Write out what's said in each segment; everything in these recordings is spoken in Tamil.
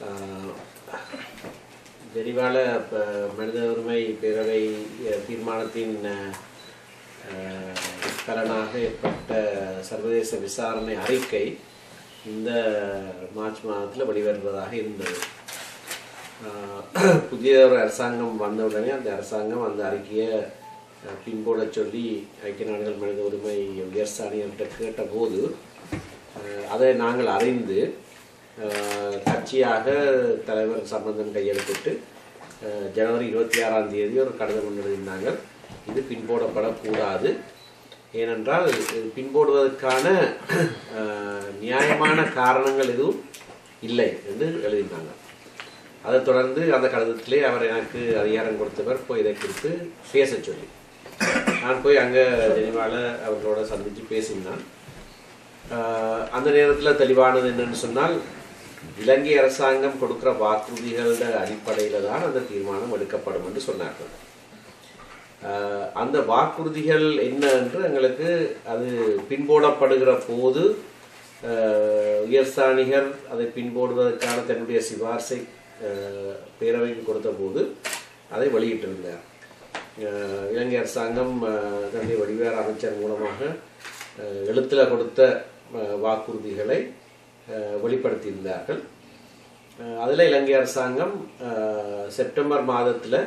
ஆஹ், இப்போ மனித உரிமை பேரவை தீர்மானத்தின் அஹ், பலனாக ஏற்பட்ட சர்வதேச விசாரணை அறிக்கை இந்த மார்ச் மாதத்தில் வெளிவருவதாக இருந்தது. புதிய ஒரு அரசாங்கம் வந்தவுடனே அந்த அரசாங்கம் அந்த அறிக்கையை பின்போட சொல்லி ஐக்கிய நாடுகள் மனித உரிமை உயர்ஸ்தானியர்கிட்ட கேட்டபோது அதை நாங்கள் அறிந்து கட்சியாக தலைவர் சம்பந்தன் கையெழுத்திட்டு ஜனவரி இருபத்தி ஆறாம் தேதி ஒரு கடிதம் ஒன்று எழுதினாங்க இது பின்போடப்படக்கூடாது. ஏனென்றால் இது பின்போடுவதற்கான நியாயமான காரணங்கள் எதுவும் இல்லை என்று எழுதினாங்க அதைத் தொடர்ந்து அந்த கடிதத்திலே அவர் எனக்கு அதிகாரம் கொடுத்தவர் போய் இதை குறித்து பேச சொல்லி. நான் போய் அங்கே ஜெனிவாவில் அவர்களோட சந்தித்து பேசினான். அந்த நேரத்தில் தெளிவானது என்னன்னு சொன்னால் இலங்கை அரசாங்கம் கொடுக்கிற வாக்குறுதிகளோட அடிப்படையில் தான் அந்த தீர்மானம் எடுக்கப்படும் என்று சொன்னார்கள். அந்த வாக்குறுதிகள் என்ன என்று எங்களுக்கு அது பின்போடப்படுகிற போது ஆஹ் உயர்ஸ்தானிகர் அதை பின்போடுவதற்கான தன்னுடைய சிபார்சை பேரவைக்கு கொடுத்த போது அதை வெளியிட்டிருந்தார். இலங்கை அரசாங்கம் தன்னுடைய வடிவேறு அமைச்சர் மூலமாக எழுத்தில் எழுத்துல கொடுத்த வாக்குறுதிகளை வெளிப்படுத்தியிருந்தார்கள். அதில் இலங்கை அரசாங்கம் செப்டம்பர் மாதத்தில்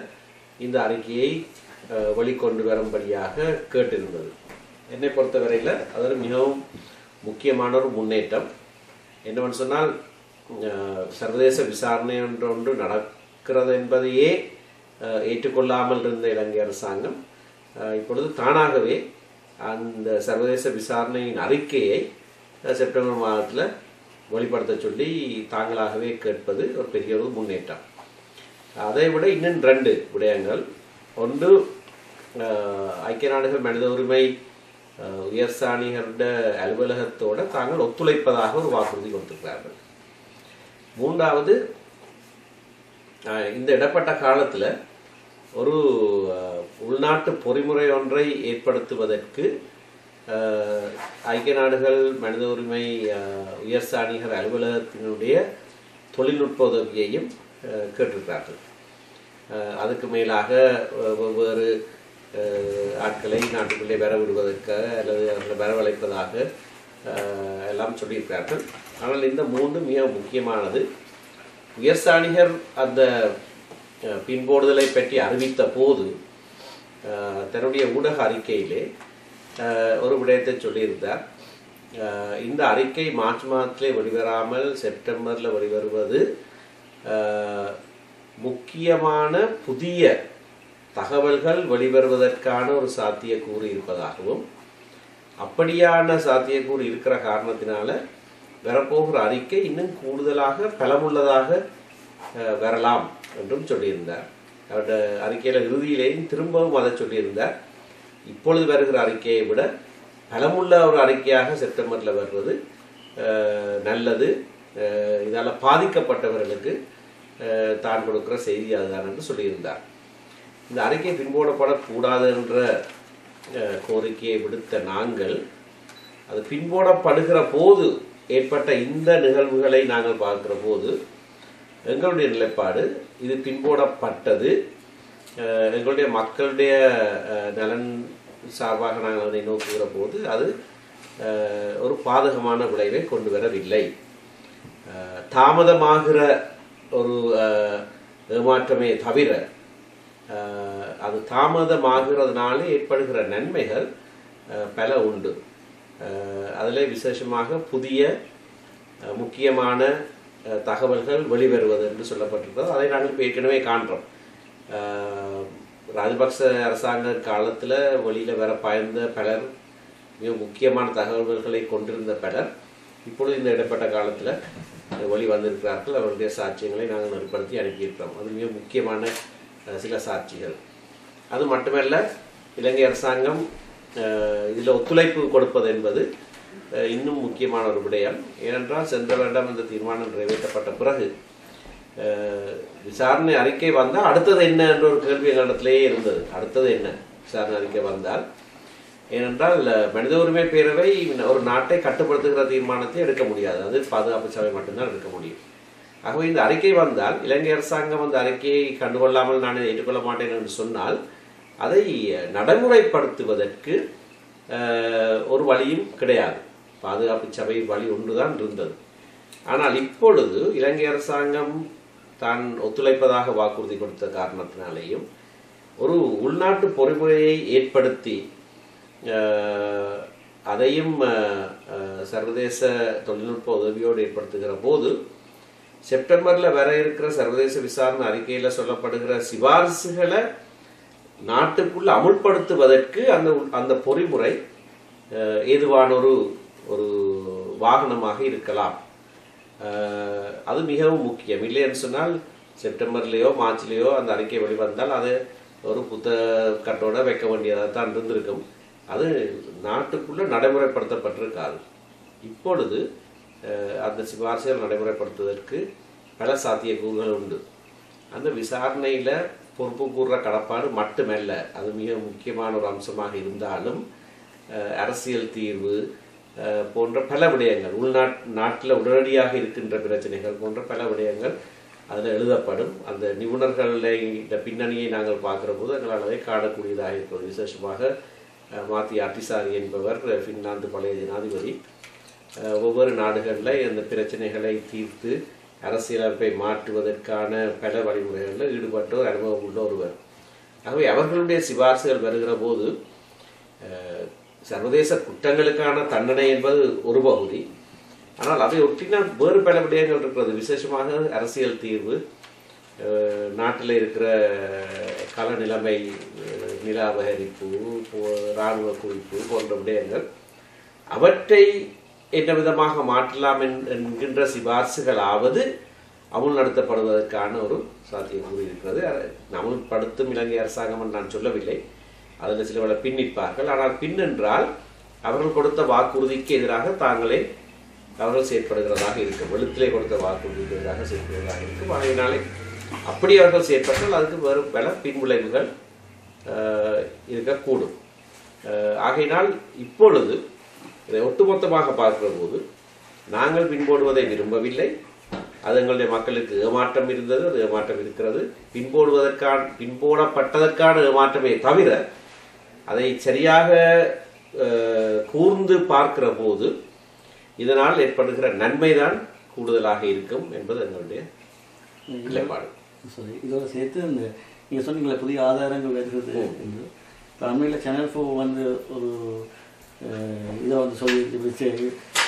இந்த அறிக்கையை வெளிக்கொண்டு வரும்படியாக கேட்டிருந்தது. என்னை பொறுத்தவரையில் அது மிகவும் முக்கியமான ஒரு முன்னேற்றம். என்னவென்று சொன்னால் சர்வதேச விசாரணை என்ற ஒன்று நடக்கிறது என்பதையே ஏற்றுக்கொள்ளாமல் இருந்த இலங்கை அரசாங்கம் இப்பொழுது தானாகவே அந்த சர்வதேச விசாரணையின் அறிக்கையை செப்டம்பர் மாதத்தில் வெளிப்படுத்த சொல்லி தாங்களாகவே கேட்பது ஒரு பெரிய ஒரு முன்னேற்றம். அதை விட இன்னும் ரெண்டு விடயங்கள். ஒன்று ஐக்கிய நாடுகள் மனித உரிமை உயர் உயர்சாணிகளோட அலுவலகத்தோட தாங்கள் ஒத்துழைப்பதாக ஒரு வாக்குறுதி கொடுத்திருக்கிறார்கள். மூன்றாவது இந்த இடப்பட்ட காலத்தில் ஒரு உள்நாட்டு பொறிமுறை ஒன்றை ஏற்படுத்துவதற்கு ஐக்கிய நாடுகள் மனித உரிமை உயர் சாணிகர் அலுவலகத்தினுடைய தொழில்நுட்ப உதவியையும் கேட்டிருக்கிறார்கள். அதுக்கு மேலாக வெவ்வேறு ஆட்களை நாட்டுக்குள்ளே வர விடுவதற்காக அல்லது அவர்களை வரவழைப்பதாக எல்லாம் சொல்லியிருக்கிறார்கள். ஆனால் இந்த மூன்று மிக முக்கியமானது. உயர்சாணிகர் அந்த பின்போடுதலை பற்றி அறிவித்த போது தன்னுடைய ஊடக அறிக்கையிலே ஒரு விடயத்தை சொல்லியிருந்தார். இந்த அறிக்கை மார்ச் மாதத்திலே வெளிவராமல் செப்டம்பரில் வெளிவருவது முக்கியமான புதிய தகவல்கள் வெளிவருவதற்கான ஒரு சாத்தியக்கூறு இருப்பதாகவும் அப்படியான சாத்தியக்கூறு இருக்கிற காரணத்தினால வரப்போகிற அறிக்கை இன்னும் கூடுதலாக பலமுள்ளதாக வரலாம் என்றும் சொல்லியிருந்தார். அவருடைய அறிக்கையில் இறுதியிலேயும் திரும்பவும் அதை சொல்லியிருந்தார். இப்பொழுது வருகிற அறிக்கையை விட பலமுள்ள ஒரு அறிக்கையாக செப்டம்பரில் வருவது நல்லது. இதால் பாதிக்கப்பட்டவர்களுக்கு தான் கொடுக்குற செய்தி அதுதான் என்று சொல்லியிருந்தார். இந்த அறிக்கை பின்போடப்படக்கூடாது என்ற கோரிக்கையை விடுத்த நாங்கள் அது பின்போடப்படுகிற போது ஏற்பட்ட இந்த நிகழ்வுகளை நாங்கள் பார்க்கிற போது எங்களுடைய நிலைப்பாடு இது பின்போடப்பட்டது. எங்களுடைய மக்களுடைய நலன் சார்பாக நாங்கள் அதை நோக்குகிற போது அது ஒரு பாதகமான விளைவை கொண்டு வரவில்லை. தாமதமாகிற ஒரு ஏமாற்றமே தவிர அது தாமதமாகிறதுனால ஏற்படுகிற நன்மைகள் பல உண்டு. அதில் விசேஷமாக புதிய முக்கியமான தகவல்கள் வெளிவருவது என்று சொல்லப்பட்டிருக்கிறது. அதை நாங்கள் ஏற்கனவே காண்றோம். ராஜபக்ச அரசாங்க காலத்தில் வெளியில் வர பாய்ந்த பலர் மிக முக்கியமான தகவல்களை கொண்டிருந்த பலர் இப்பொழுது இந்த இடைப்பட்ட காலத்தில் வழி வந்திருக்கிறார்கள். அவருடைய சாட்சியங்களை நாங்கள் நெருப்படுத்தி அனுப்பியிருக்கிறோம். அது மிக முக்கியமான சில சாட்சிகள். அது மட்டுமல்ல இலங்கை அரசாங்கம் இதில் ஒத்துழைப்பு கொடுப்பது என்பது இன்னும் முக்கியமான ஒரு விடயம். ஏனென்றால் சென்ற வருடம் இந்த தீர்மானம் நிறைவேற்றப்பட்ட பிறகு விசாரணை அறிக்கை வந்தால் அடுத்தது என்ன என்ற ஒரு கேள்வி எங்களிடத்திலேயே இருந்தது. அடுத்தது என்ன விசாரணை அறிக்கை வந்தால்? ஏனென்றால் மனித உரிமை பேரவை ஒரு நாட்டை கட்டுப்படுத்துகிற தீர்மானத்தை எடுக்க முடியாது. அது பாதுகாப்பு சபை மட்டும்தான் எடுக்க முடியும். ஆகவே இந்த அறிக்கை வந்தால் இலங்கை அரசாங்கம் அந்த அறிக்கையை கண்டுகொள்ளாமல் நான் இதை ஏற்றுக்கொள்ள மாட்டேன் என்று சொன்னால் அதை நடைமுறைப்படுத்துவதற்கு ஒரு வழியும் கிடையாது. பாதுகாப்பு சபை வழி ஒன்றுதான் இருந்தது. ஆனால் இப்பொழுது இலங்கை அரசாங்கம் தான் ஒத்துழைப்பதாக வாக்குறுதி கொடுத்த காரணத்தினாலேயும் ஒரு உள்நாட்டு பொறிமுறையை ஏற்படுத்தி அதையும் சர்வதேச தொழில்நுட்ப உதவியோடு ஏற்படுத்துகிற போது செப்டம்பரில் வர இருக்கிற சர்வதேச விசாரணை அறிக்கையில் சொல்லப்படுகிற சிபாரிசுகளை நாட்டுக்குள் அமுல்படுத்துவதற்கு அந்த அந்த பொறிமுறை ஏதுவான ஒரு ஒரு வாகனமாக இருக்கலாம். அது மிகவும் முக்கியம். இல்லைன்னு சொன்னால் செப்டம்பர்லேயோ மார்ச்லேயோ அந்த அறிக்கை வெளிவந்தால் அது ஒரு புத்த கட்டோட வைக்க வேண்டியதாக தான் இருந்திருக்கும். அது நாட்டுக்குள்ளே நடைமுறைப்படுத்தப்பட்டிருக்காது. இப்பொழுது அந்த சிபாரிசுகள் நடைமுறைப்படுத்துவதற்கு பல சாத்தியக்கூறுகள் உண்டு. அந்த விசாரணையில் பொறுப்பு கூறுற கடப்பாடு மட்டுமல்ல அது மிக முக்கியமான ஒரு அம்சமாக இருந்தாலும் அரசியல் தீர்வு போன்ற பல விடயங்கள் உள்நாட் நாட்டில் உடனடியாக இருக்கின்ற பிரச்சனைகள் போன்ற பல விடயங்கள் அதில் எழுதப்படும். அந்த நிபுணர்களை இந்த பின்னணியை நாங்கள் பார்க்குற போது எங்களால் அதை காணக்கூடியதாக இருக்கிறது. விசேஷமாக மாத்தி அட்டிசாரி என்பவர் பின்லாந்து பழைய ஜனாதிபதி. ஒவ்வொரு நாடுகளில் இந்த பிரச்சனைகளை தீர்த்து அரசியலமைப்பை மாற்றுவதற்கான பல வழிமுறைகளில் ஈடுபட்ட ஒரு அனுபவம் உள்ள ஒருவர். ஆகவே அவர்களுடைய சிபார்சுகள் வருகிற போது சர்வதேச குற்றங்களுக்கான தண்டனை என்பது ஒரு பகுதி. ஆனால் அதை ஒட்டின வேறு பல விடயங்கள் இருக்கிறது. விசேஷமாக அரசியல் தீர்வு நாட்டில் இருக்கிற கல நிலைமை நில அபகரிப்பு இராணுவ குவிப்பு போன்ற விடயங்கள் அவற்றை என்ன விதமாக மாற்றலாம் என்கின்ற சிபார்சுகளாவது அமுல் நடத்தப்படுவதற்கான ஒரு சாத்தியக்கூறு இருக்கிறது. அதை அமுல்படுத்தும் இலங்கை அரசாங்கம் நான் சொல்லவில்லை. அதில் சில பல பின்னிப்பார்கள். ஆனால் பின் என்றால் அவர்கள் கொடுத்த வாக்குறுதிக்கு எதிராக தாங்களே அவர்கள் செயற்படுகிறதாக இருக்கும். வெளுத்திலே கொடுத்த வாக்குறுதிக்கு எதிராக செயற்படுவதாக இருக்கும். ஆகையினாலே அப்படி அவர்கள் செயற்பட்டால் அதுக்கு வரும் பல பின்விளைவுகள் இருக்கக்கூடும். ஆகையினால் இப்பொழுது இதை ஒட்டுமொத்தமாக பார்க்கிற போது நாங்கள் பின்போடுவதை விரும்பவில்லை. அது எங்களுடைய மக்களுக்கு ஏமாற்றம் இருந்தது அது ஏமாற்றம் இருக்கிறது. பின்போடுவதற்கான பின்போடப்பட்டதற்கான ஏமாற்றமே தவிர அதை சரியாக கூர்ந்து பார்க்கிற போது இதனால் ஏற்படுகிற நன்மைதான் கூடுதலாக இருக்கும் என்பது எங்களுடைய நிலைப்பாடு. சரி இதோட சேர்த்து இந்த நீங்கள் சொன்னீங்களே புதிய ஆதாரங்கள் வருகிறது என்று. தமிழில் சேனல் ஃபோ வந்து ஒரு இதை வந்து சொல்லி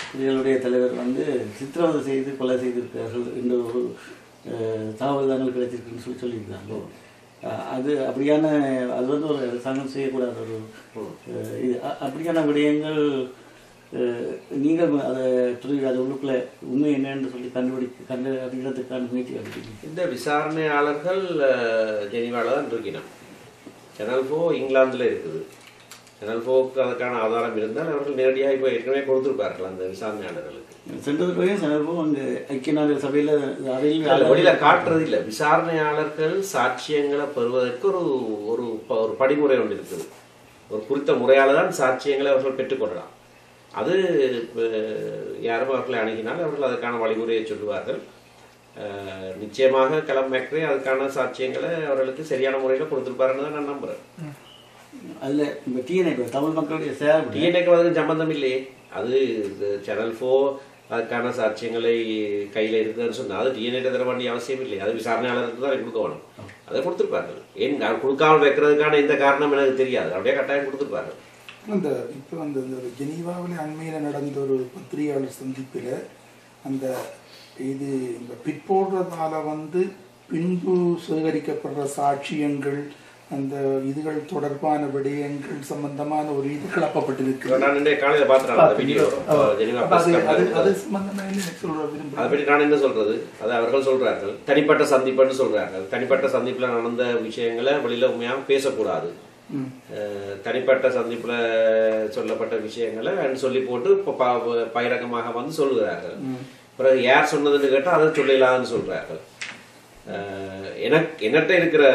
புலிகளுடைய தலைவர் வந்து சித்திரவதை செய்து கொலை செய்திருக்கிறார்கள் என்ற ஒரு தகவல் தாங்கள் கிடைச்சிருக்குன்னு சொல்லி சொல்லியிருக்காங்க அது அப்படியான அது வந்து ஒரு அரசாங்கம் செய்யக்கூடாத ஒரு இது. அப்படியான விடயங்கள் நீங்கள் அதை துறை அது உள்ளுக்குள்ள உண்மை என்னன்னு சொல்லி கண்டுபிடிக்க கண்டு அறிகிறதுக்கான முயற்சி எடுத்தீங்க இந்த விசாரணையாளர்கள் ஜெனிவாவில் தான் இருக்கிறான் சேனல் ஃபோ இங்கிலாந்தில் இருக்குது. சேனல் ஃபோக்கு அதுக்கான ஆதாரம் இருந்தால் அவர்கள் நேரடியாக இப்போ ஏற்கனவே கொடுத்துருப்பார்கள் அந்த விசாரணையாளர்களுக்கு. சென்றது போய் செனவும் அங்கே ஐக்கிய நாடுகள் சபையில் அவையில் வெளியில காட்டுறது இல்ல விசாரணையாளர்கள் சாட்சியங்களை பெறுவதற்கு ஒரு ஒரு ஒரு படிமுறை ஒன்று இருக்குது. ஒரு குறித்த முறையால தான் சாட்சியங்களை அவர்கள் பெற்றுக்கொள்ளலாம் அது யாரும் அவர்களை அணுகினால் அவர்கள் அதற்கான வழிமுறையை சொல்லுவார்கள். நிச்சயமாக களம் மேக்ரே அதுக்கான சாட்சியங்களை அவர்களுக்கு சரியான முறையில் கொடுத்திருப்பாருன்னு தான் நான் நம்புறேன். அதில் இந்த டிஎன்ஏ தமிழ் மக்களுடைய டிஎன்ஏக்கு அதுக்கு சம்பந்தம் இல்லையே. அது சேனல் ஃபோ அதுக்கான சாட்சியங்களை கையில் இருக்குதுன்னு சொன்னால் அது டிஎன்ஏ தர வேண்டிய அவசியம் இல்லை அது விசாரணையாளருக்கு தான் கொடுக்க வேணும் அதை கொடுத்துருப்பார்கள். ஏன் கொடுக்காமல் வைக்கிறதுக்கான எந்த காரணம் எனக்கு தெரியாது. அப்படியே கட்டாயம் கொடுத்துருப்பார்கள். அந்த இப்போ அந்த இந்த ஒரு ஜெனீவாவில் அண்மையில் நடந்த ஒரு பத்திரிகையாளர் சந்திப்பில் அந்த இது இந்த பிற்போடுறதால வந்து பின்பு சேகரிக்கப்படுற சாட்சியங்கள் அந்த இதுகள் தொடர்பான விடயங்கள் சம்பந்தமான ஒரு இது கிளப்பப்பட்டிருக்கு நான் என்ன சொல்றது? அது அவர்கள் சொல்றார்கள். தனிப்பட்ட சந்திப்புன்னு சொல்றார்கள். தனிப்பட்ட சந்திப்புல நடந்த விஷயங்களை வெளியில உண்மையாக பேசக்கூடாது. தனிப்பட்ட சந்திப்புல சொல்லப்பட்ட விஷயங்களை சொல்லி போட்டு இப்ப ப- பகிரங்கமாக வந்து சொல்லுகிறார்கள். பிறகு யார் சொன்னதுன்னு கேட்டா அதை சொல்லலாம்னு சொல்றார்கள். எனக்கு என்னட்ட இருக்கிற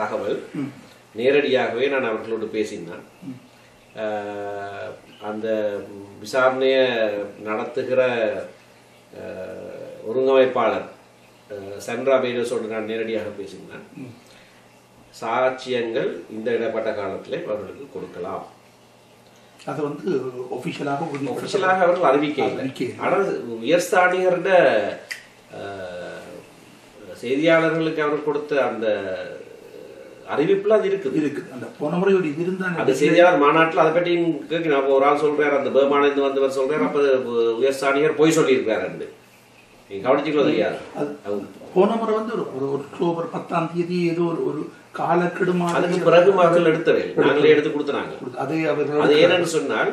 தகவல் நேரடியாகவே நான் அவர்களோடு பேசினேன். அந்த விசாரணையை நடத்துகிற ஒருங்கமைப்பாளர் சந்திரா பேரோஸோடு நான் நேரடியாக பேசினேன். சாட்சியங்கள் இந்த இடப்பட்ட காலத்திலே அவர்களுக்கு கொடுக்கலாம். அது வந்து ஒபிஷியலாக ஒபிஷியலாக அவர்கள் அறிவிக்க. ஆனால் உயர்ஸ்தானிகர்ட செய்தியாளர்களுக்கு அவர் கொடுத்த அந்த அறிவிப்புல அது இருக்குது. இருக்குது அந்த போன முறை ஒரு இது இருந்தானே அந்த செய்தியாளர் மாநாட்டில் அதை பற்றி கேட்கணும். அப்போ ஒரு ஆள் சொல்றாரு அந்த பேமானிலிருந்து வந்தவர் சொல்றாரு அப்ப உயர்ஸ்தானிகர் போய் சொல்லியிருக்காரு நீங்க கவனிச்சுக்கோ தெரியாது அது போன முறை வந்து ஒரு ஒரு அக்டோபர் பத்தாம் தேதி ஏதோ ஒரு ஒரு காலக்கெடு அதுக்கு பிறகு மக்கள் எடுத்தவை. நாங்களே எடுத்து கொடுத்தாங்க அதை அவர்கள் அது ஏன்னு சொன்னால்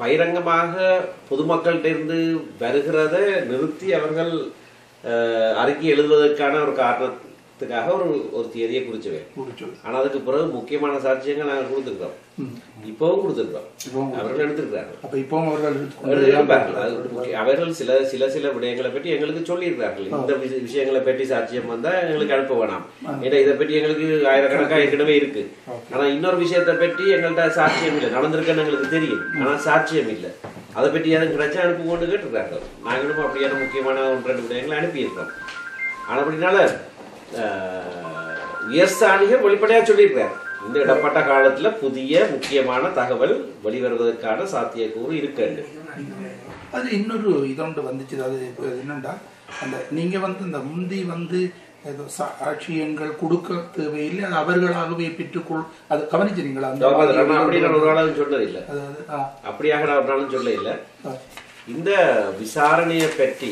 பகிரங்கமாக பொதுமக்கள்கிட்ட இருந்து வருகிறத நிறுத்தி அவர்கள் அறிக்கை எழுதுவதற்கான ஒரு காரணத்துக்காக ஒரு ஒரு தேதியை குறிச்சவை முடிச்சு ஆனா அதுக்கு பிறகு முக்கியமான சாட்சியங்கள் நாங்கள் கொடுத்துருக்கோம் இப்பவும் கொடுத்துருக்கோம் அவர்கள் எடுத்திருக்கிறார்கள். அவர்கள் சில சில சில விடயங்களை பற்றி எங்களுக்கு சொல்லியிருக்கிறார்கள். இந்த விஷ- விஷயங்களை பற்றி சாட்சியம் வந்தா எங்களுக்கு அனுப்ப வேணாம். ஏன்னா இதை பற்றி எங்களுக்கு ஆயிரக்கணக்கா ஏற்கனவே இருக்கு. ஆனா இன்னொரு விஷயத்தை பற்றி எங்கள்கிட்ட சாட்சியம் இல்லை. நடந்திருக்குன்னு எங்களுக்கு தெரியும். ஆனா சாட்சியம் இல்லை. அதை பற்றி எதுவும் கிடைச்சா அனுப்பி கொண்டு கேட்டிருக்கார்கள் நாங்களும் அப்படியான முக்கியமான ஒன்று ரெண்டு விடயங்களை அனுப்பியிருக்கோம் ஆனா உயர்ஸ்தானிகர் வெளிப்படையா சொல்லியிருக்கிறார். இந்த இடப்பட்ட காலத்துல புதிய முக்கியமான தகவல் வெளிவருவதற்கான சாத்தியக்கூறு இருக்கு அது இன்னொரு இதொண்டு வந்துச்சு. அது என்னண்டா? அந்த நீங்க வந்து இந்த முந்தி வந்து ஏதோ சாட்சியங்கள் கொடுக்க தேவையில்லை அது அவர்களாகவே பெற்றுக்கொள் அது கவனிச்சிருங்களா ஒரு சொன்னது இல்லை அப்படியாக நான் சொல்ல இல்லை இந்த விசாரணையை பற்றி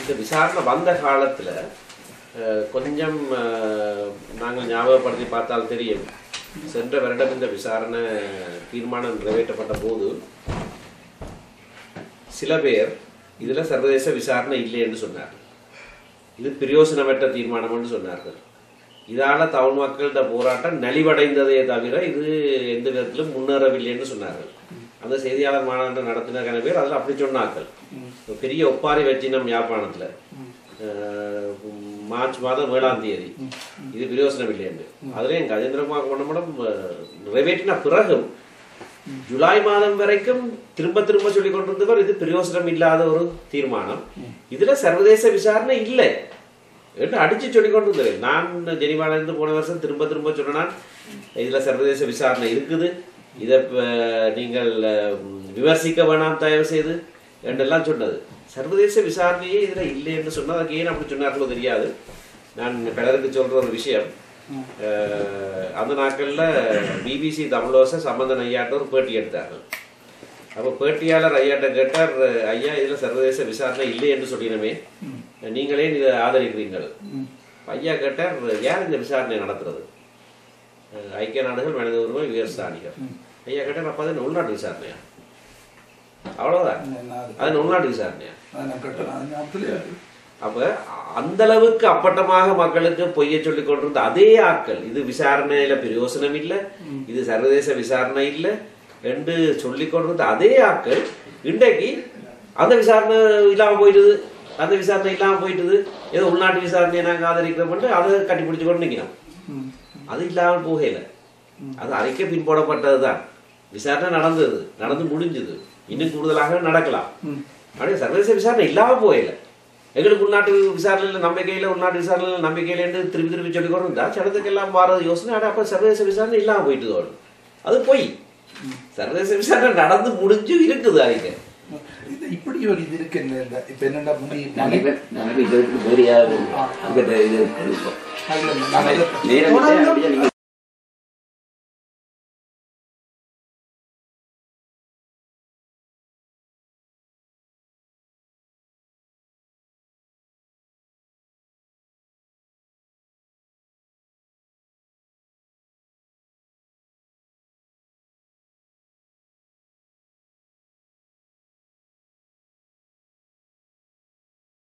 இந்த விசாரணை வந்த காலத்துல கொஞ்சம் நாங்கள் ஞாபகப்படுத்தி பார்த்தால் தெரியும். சென்ற வருடம் இந்த விசாரணை தீர்மானம் நிறைவேற்றப்பட்ட போது சில பேர் இதுல சர்வதேச விசாரணை இல்லை என்று சொன்னார்கள். இது பிரயோசனமற்ற தீர்மானம் என்று சொன்னார்கள். இதால தமிழ் மக்கள்கிட்ட போராட்டம் நலிவடைந்ததே தவிர இது எந்த விதத்திலும் முன்னேறவில்லை என்று சொன்னார்கள். அந்த செய்தியாளர் மாநாட்டம் நடத்தின பேர் அதில் அப்படி சொன்னார்கள். பெரிய ஒப்பாரி வச்சினம் யாழ்ப்பாணத்துல. மார்ச் மாதம் ஏழாம் தேதி. இது பிரயோசனம் இல்லை என்று அதுல என் கஜேந்திரகுமார் கொண்டமடம் நிறைவேற்றின பிறகும் ஜூலை மாதம் வரைக்கும் திரும்ப திரும்ப சொல்லிக் கொண்டிருந்தவர் இது பிரயோசனம் இல்லாத ஒரு தீர்மானம். இதுல சர்வதேச விசாரணை இல்லை என்று அடிச்சு சொல்லிக் கொண்டிருந்தேன். நான் ஜெனிவால இருந்து போன வருஷம் திரும்ப திரும்ப சொன்னேன். இதுல சர்வதேச விசாரணை இருக்குது. இதை நீங்கள் விமர்சிக்க வேணாம் தயவு செய்து. என்றெல்லாம் சொன்னது. சர்வதேச விசாரணையே இதுல இல்லை என்று சொன்னா அதுக்கு ஏன் அப்படி சொன்னார்களோ தெரியாது. நான் பலருக்கு சொல்ற ஒரு விஷயம். அந்த நாட்கள்ல பிபிசி தமிழோச சம்பந்தன் ஐயாட்ட ஒரு பேட்டி எடுத்தார்கள். அப்போ பேட்டியாளர் ஐயாட்ட கேட்டார் ஐயா இதுல சர்வதேச விசாரணை இல்லை என்று சொல்லினமே. நீங்களே இதை ஆதரிக்கிறீர்கள். ஐயா கேட்டார் யார் இந்த விசாரணை நடத்துறது? ஐக்கிய நாடுகள் மனித உரிமை உயர்ஸ்தானிகர் ஐயா கேட்டார் அப்ப அது உள்நாட்டு விசாரணையா? அவ்வளவுதான். என்ன அது? உள்நாட்டு விசாரணையா? ஞாபகத்துல இருக்கு. அப்ப அந்த அளவுக்கு அப்பட்டமாக மக்களுக்கு பொய்ய சொல்லிக் கொண்டிருந்த அதே ஆட்கள் இது விசாரணையில பிரயோசனம் இல்ல இது சர்வதேச விசாரணை இல்ல என்று சொல்லிக் கொண்டிருந்த அதே ஆட்கள் இன்றைக்கு அந்த விசாரணை இல்லாம போயிடுது அந்த விசாரணை இல்லாம போயிட்டுது. ஏதோ உள்நாட்டு விசாரணையை நாங்க ஆதரிக்கிறோம் அதை கட்டி பிடிச்சு கொண்டு நிக்கிறோம் ம். அது இல்லாமல் போகல. அது அறிக்கை பின்போடப்பட்டதுதான். விசாரணை நடந்தது நடந்து முடிஞ்சது. இன்னும் கூடுதலாக நடக்கலாம். அப்படியே சர்வதேச விசாரணை இல்லாம போகல. எங்களுக்கு உள்நாட்டு விசாரணையில் நம்பிக்கையில உள்நாட்டு விசாரணையில் நம்பிக்கையில என்று திருப்பி திருப்பி சொல்லி கொண்டு சடத்துக்கு எல்லாம் வாரது யோசனை அட அப்ப சர்வதேச விசாரணை இல்லாம போயிட்டு தோணும் அது பொய். சர்வதேச விசாரணை நடந்து முடிஞ்சு இருக்குது அறிக்கை இது இப்படி ஒரு இது இருக்கு இந்த இந்த- இப்ப இதுக்கு வேறு யாரும்